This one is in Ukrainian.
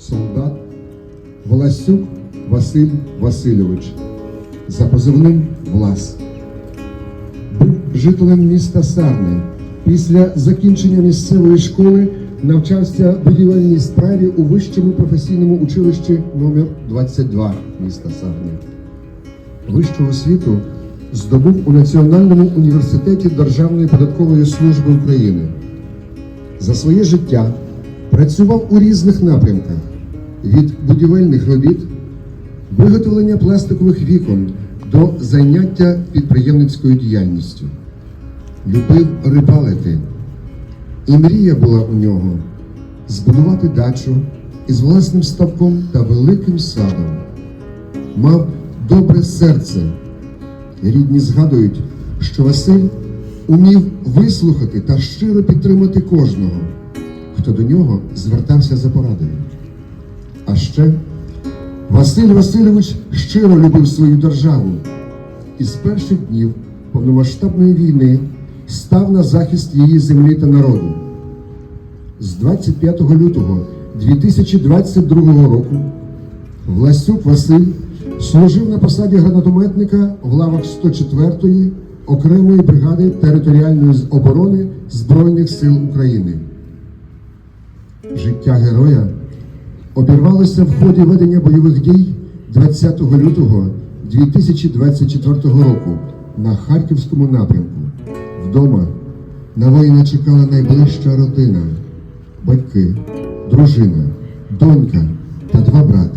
солдат Волосюк Василь Васильович за позивним Влас. Був жителем міста Сарни. Після закінчення місцевої школи навчався будівельній справі у вищому професійному училищі номер 22 міста Сарни. Вищу освіту здобув у Національному університеті Державної податкової служби України. За своє життя працював у різних напрямках від будівельних робіт, виготовлення пластикових вікон до заняття підприємницькою діяльністю. Любив рибалити, і мрія була у нього збудувати дачу із власним ставком та великим садом. Мав добре серце. Рідні згадують, що Василь умів вислухати та щиро підтримати кожного, хто до нього звертався за порадою. А ще Василь Васильович щиро любив свою державу і з перших днів повномасштабної війни став на захист її землі та народу. З 25 лютого 2022 року Власюк Василь служив на посаді гранатометника в лавах 104-ї окремої бригади територіальної оборони Збройних сил України. Життя героя обірвалося в ході ведення бойових дій 20 лютого 2024 року на Харківському напрямку. Вдома на воїна чекала найближча родина, батьки, дружина, донька та два брати.